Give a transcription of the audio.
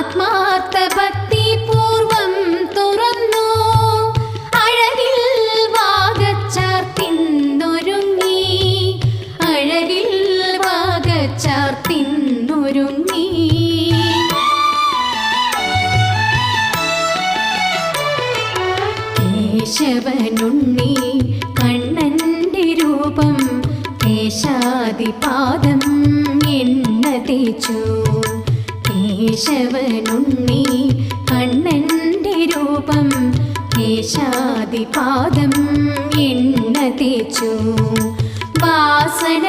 Atma കേശവനുണ്ണി കണ്ണന്റെ രൂപം കേശാദിപാദം എണ്ണ തേച്ചു. വാസന